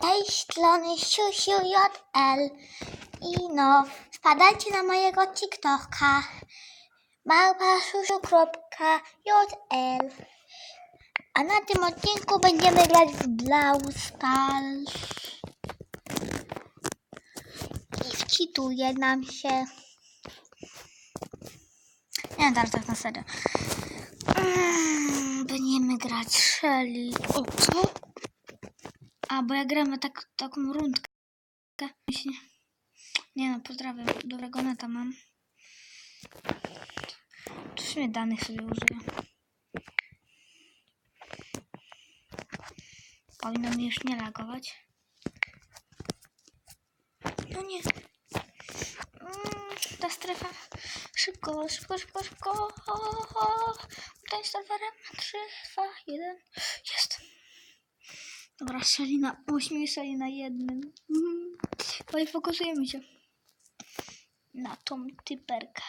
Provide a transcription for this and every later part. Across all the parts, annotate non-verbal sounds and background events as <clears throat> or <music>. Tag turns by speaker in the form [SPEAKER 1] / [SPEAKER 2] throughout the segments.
[SPEAKER 1] tej strony Siusiu JL. I no, wpadajcie na mojego TikToka. małpasiusiu.jl A na tym odcinku będziemy grać w Brawl Stars. I wczytuje nam się. Nie, teraz tak na serio. Mm, Będziemy grać Shelly. O, co? A, bo ja gramy tak, taką rundkę. Nie no, pozdrawiam. Dobrego neta mam. W sumie danych sobie użyję. Powinno mi już nie lagować. No nie. Mm, ta strefa. Szybko, szybko, szybko, szybko. Tutaj z serwerem. 3, 2, 1. Jest. Dobra, strzeli na 8, strzeli na jednym. Mhm. Dalej fokusujemy się na tą typerkę.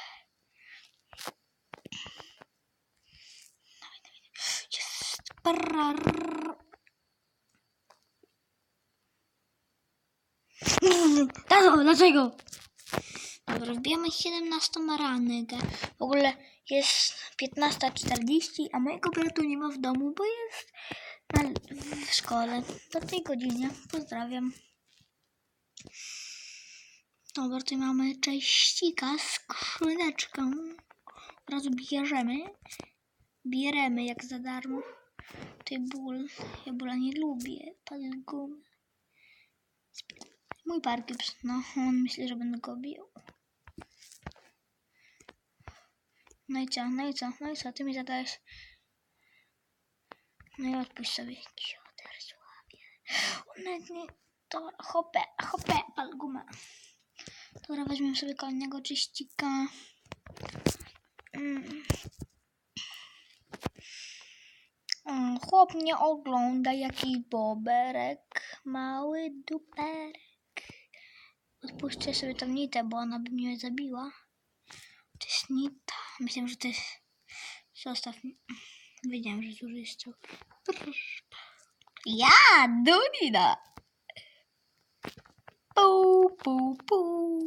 [SPEAKER 1] Jest. Brrr. Tato, dlaczego? Dobra, wbijamy 17 ranek. W ogóle jest 15.40, a mojego bratu nie ma w domu, bo jest w szkole. Do tej godzinie. Pozdrawiam. Dobra, tutaj mamy cześcika, skrzyneczkę. Teraz bierzemy. Bieremy jak za darmo. Tutaj ból. Ja bóla nie lubię. Pan gumy. Mój parkips. No, on myśli, że będę go bił. No i co, no i co, no i co, ty mi zadałeś. No i odpuść sobie jakiś oder słabie. On nawet nie... Dobra, hopę, hopę, pal gumę. Dobra, weźmiemy sobie kolejnego czyścika. Mm, Chłop nie ogląda jaki boberek, mały duperek. Odpuszczę sobie tą nitę, bo ona by mnie zabiła. To jest nita. Myślałem, że to jest... Zostaw mnie. Wiedziałem, że dużo jest to. Ja, Dunina! Pu, pu, pu.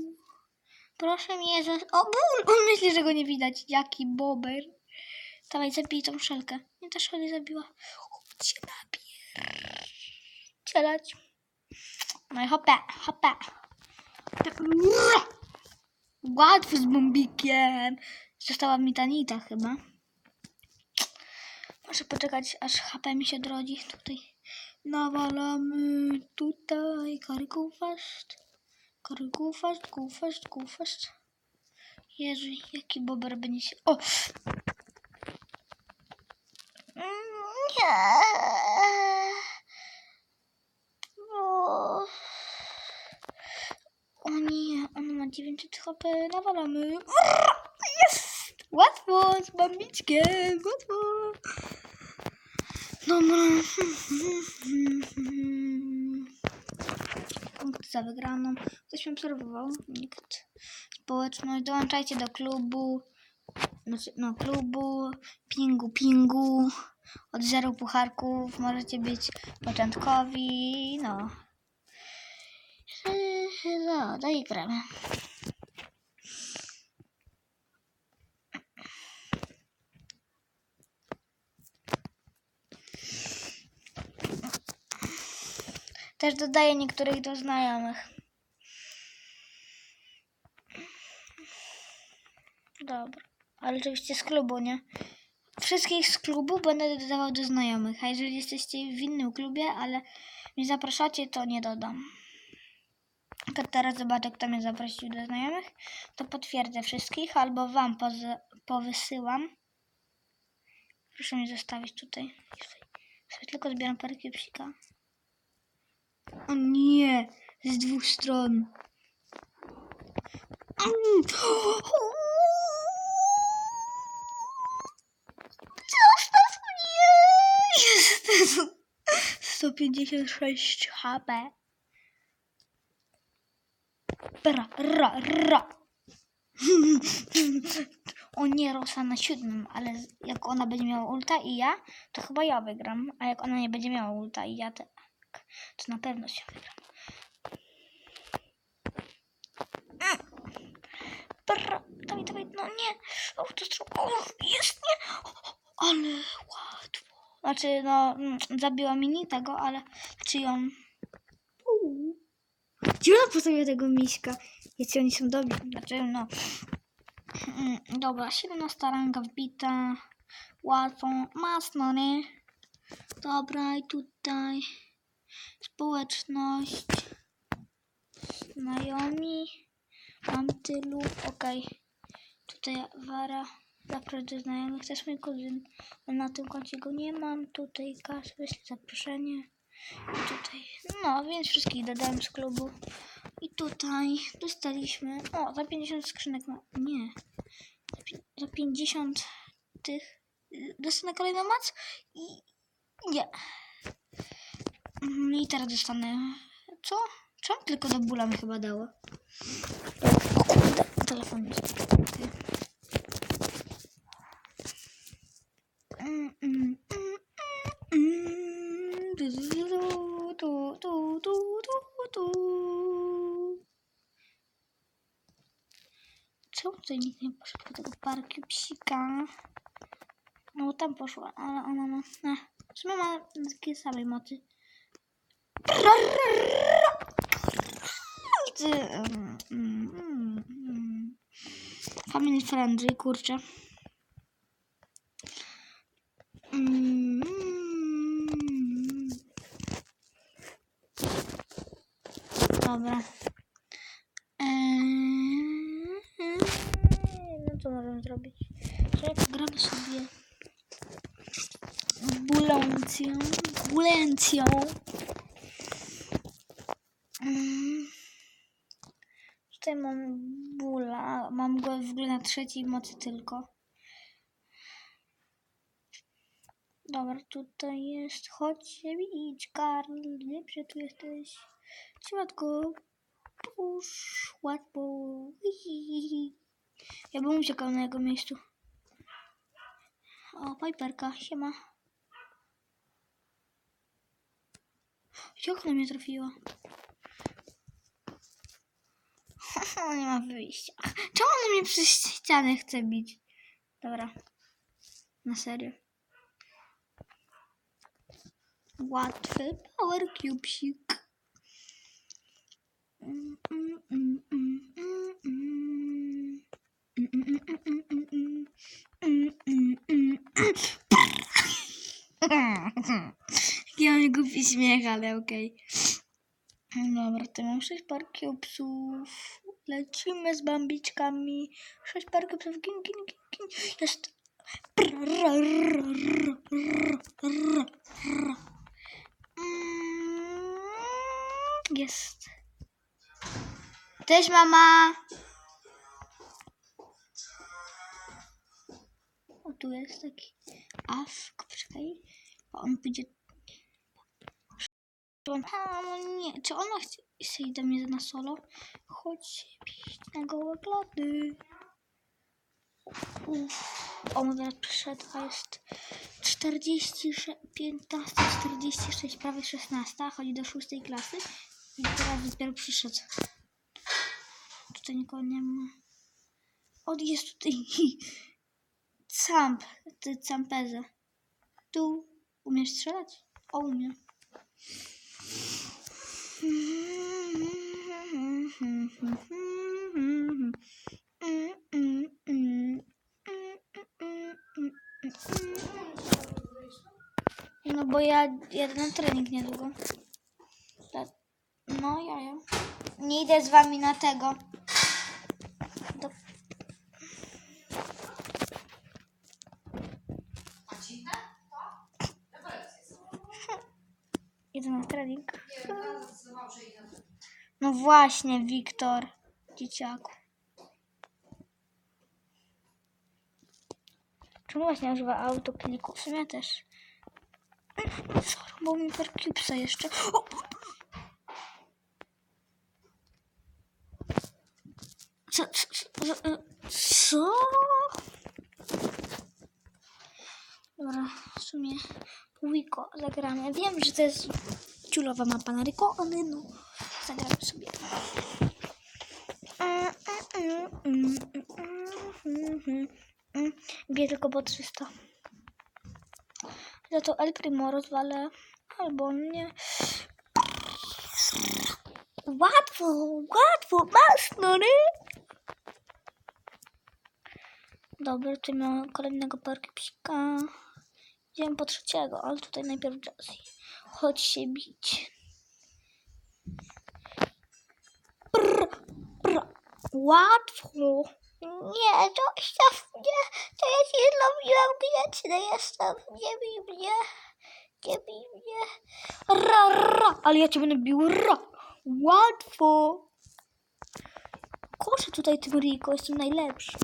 [SPEAKER 1] Proszę mnie, że... O, ból! On myśli, że go nie widać. Jaki bober. Dawaj, zabij tą szelkę. Nie, ta szelka zabiła. Chodź, napier... Cielać. No i hopę, hopę. Łatwo z bombikiem. Została mi ta nita chyba. Muszę poczekać, aż HP mi się drodzi. Tutaj nawalamy. Tutaj karyku fast. Karyku fast, fast. Jezu, jaki bober będzie się... O! Nie. O. O nie, on ma 900 HP, nawalamy. Łatwo, z bambiczkiem, łatwo. Dobra. Punkt za wygraną. Ktoś mnie obserwował? Nikt. Społeczność, dołączajcie do klubu. Znaczy, no, klubu, pingu, pingu. Od zero pucharków możecie być początkowi, no. No, daj Też dodaję niektórych do znajomych. Dobra, ale oczywiście z klubu, nie? Wszystkich z klubu będę dodawał do znajomych, a jeżeli jesteście w innym klubie, ale mnie zapraszacie, to nie dodam. Jak teraz zobaczę, kto mnie zaprosił do znajomych, to potwierdzę wszystkich, albo wam powysyłam. Proszę mnie zostawić tutaj. Sobie tylko zbieram parę psika. O nie, z dwóch stron. <gasps> Zostaw mnie! Jest 156 HP. Ra, ra, ra. <laughs> O nie, Rosa na siódmym, ale jak ona będzie miała ulta i ja, to chyba ja wygram. A jak ona nie będzie miała ulta i ja, tak. To na pewno się wygram. Mm. Dobra, dawaj, dawaj, no nie. Autostop, o, jest, nie. O, ale łatwo. Znaczy, no, mm, zabiła mini tego, ale, czy ją... Uuu. Gdzie ona tego miśka? Jeśli oni są dobrzy. Znaczy, no... Mm, Dobra, 17 ranga wbita. Łatwo, masno, nie? Dobra, i tutaj społeczność, znajomi, mam tylu, okej. Tutaj Wara, zaproś do znajomych, też mój kuzyn, na tym koncie go nie mam. Tutaj Kas, wyślę zaproszenie. I tutaj, no, więc wszystkich dodałem z klubu. I tutaj dostaliśmy, o, za 50 skrzynek, ma, nie, za, pi- za 50 tych, y, dostanę kolejną moc i nie. Mm, I teraz dostanę, co? Czemu tylko do bóla mi chyba dało? O kurde, telefon jest. Czemu tutaj nikt nie poszedł po tego parku psika? No tam poszła, ale ona ma... Eh, w sumie ma takie samej mocy. Ty, mm, mm, mm. Family friendly, kurczę. Mm. Dobra. Eee, no co możemy zrobić? Że pogramy sobie bulencją. Bulencją. Mm. Tutaj mam bula. Mam go w ogóle na trzeciej mocy tylko. Dobra, tutaj jest. Chodź się idź, Karl. Gdzie tu jesteś? Ciotko. Pusz, łatwo. Ja bym uciekał na jego miejscu. O, Piperka, siema. Jak ona mnie trafiła? Nie ma wyjścia. Czemu ona mnie przez ścianę chce bić? Dobra. Na serio. Łatwy power cubesik. Mm, mm, mm. Jaki mam głupi śmiech, ale okej. Dobra, to mam sześć par cubesów. Lecimy z bambiczkami. Sześć par cubesów. Gin, gin, gin, gin. Jest. Jest. Cześć, mama. O, tu jest taki awk, poczekaj. On pójdzie... A, no nie, czy ona chce iść do mnie na solo? Chodź bić na gołe glody. Uff. On zaraz przyszedł, a jest 46, 15, 46, prawie 16, chodzi do 6 klasy i teraz dopiero przyszedł. Tutaj nikogo nie ma. O, jest tutaj <laughs> Camp, ty campezę. Tu umiesz strzelać? O, umiem. No bo ja jadę na trening niedługo. No, ja, ja. Nie idę z wami na tego. Idę na trening. No właśnie, Wiktor, dzieciaku. Czemu właśnie używa autokliku? W sumie też. Bo mi percupsa jeszcze. O! Co? Co? co- Co? Dobra, w sumie półwiko zagramy. Wiem, że to jest ciulowa mapa na Ryko, ale no, zagramy sobie. Bije tylko po 300. Za to El Primo rozwalę, albo nie. Łatwo, łatwo, masz, no nie? Dobra, tu miałem kolejnego parki psika. Idziemy po trzeciego, ale tutaj najpierw Jazzy. Chodź się bić. Brr, brr. Łatwo. Nie, to zostaw mnie. To ja się zrobiłam grzeczny jestem. Nie bij mnie. Nie bij mnie. Ra, ra. Ale ja cię będę bił. Ra. Łatwo. Koszę tutaj tym Rico, jestem najlepszy.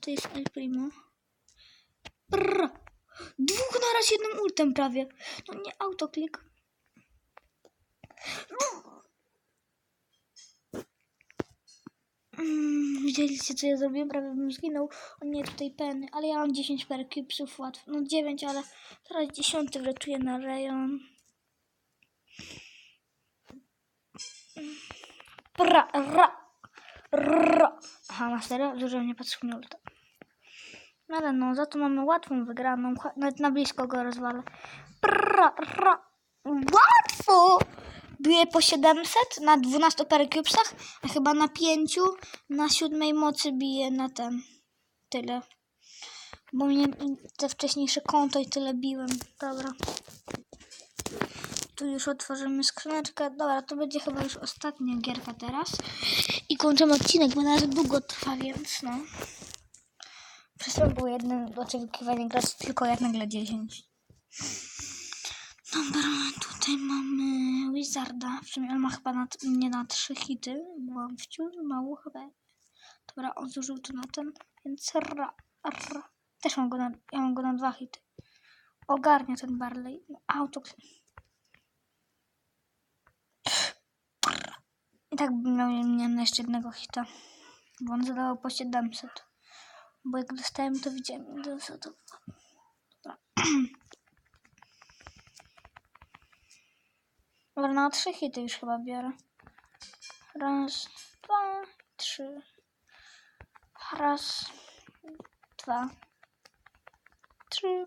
[SPEAKER 1] To jest El Primo. Brr. Dwóch naraz jednym ultem prawie. No nie, autoklik. Mm, widzieliście co ja zrobiłem? Prawie bym zginął. O nie, tutaj peny. Ale ja mam 10 perkipsów łatwo. No 9, ale teraz 10 wletuję na rejon. Pra, ra, ra. Aha, na serio? Dużo mnie patrzył na ulta. Ale no, za to mamy łatwą wygraną. Nawet na blisko go rozwalę. Pra, ra. Łatwo! Bije po 700 na 12 percubesach, a chyba na 5 na siódmej mocy bije na ten. Tyle. Bo mnie te wcześniejsze konto i tyle biłem. Dobra. Tu już otworzymy skrzyneczkę. Dobra, to będzie chyba już ostatnia gierka teraz. I kończymy odcinek, bo na razie długo trwa, więc no. Przez to było jedno oczekiwanie grać tylko jak nagle 10. Dobra, tutaj mamy Wizarda. W sumie on ma chyba na, nie na trzy hity, bo wciąż mało chyba. Dobra, on zużył to na ten, więc ra, ra. Też mam go na, ja mam go na dwa hity. Ogarnia ten Barley. Auto. I tak bym miał na jeszcze jednego hita, bo on zadawał po 700. Bo jak dostałem, to widziałem, ile zadawał. Dobra. <clears throat> Dobra, na trzy hity już chyba biorę. Raz, dwa, trzy. Raz, dwa, trzy.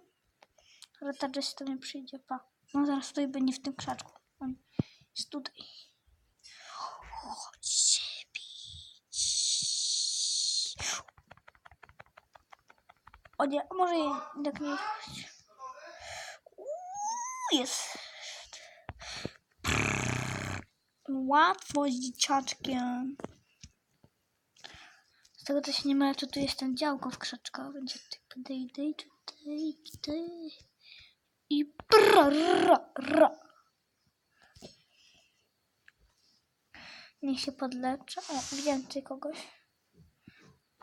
[SPEAKER 1] Ta Jessie to nie przyjdzie, pa. No zaraz tutaj będzie w tym krzaczku. On jest tutaj. Chodź się bić. O nie, może jednak nie. Uuu, Jest. Łatwo z dzieciaczkiem. Z tego co się nie mylę, to tu jest ten działko w krzaczkach. Będzie tutaj, tutaj, tutaj, tutaj. I pra, ra, ra. Niech się podleczę. O, widziałem tutaj kogoś.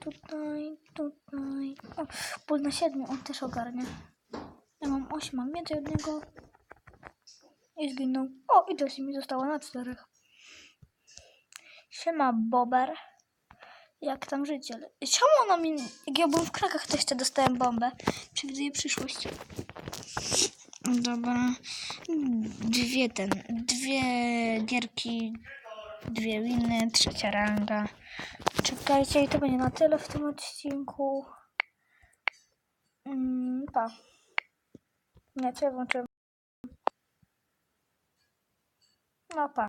[SPEAKER 1] Tutaj, tutaj. O, ból na siedmiu, on też ogarnia. Ja mam osiem, mam więcej od niego. I zginął. O, i to mi zostało na czterech. Siema, Bober. Jak tam życie? Czemu ona mi... Jak ja byłem w krakach, to jeszcze dostałem bombę. Przewiduję przyszłość. Dobra. Dwie ten... Dwie gierki. Dwie winy. Trzecia ranga. Czekajcie, i to będzie na tyle w tym odcinku. Mm, pa. Nie, co ja włączyłem? No pa.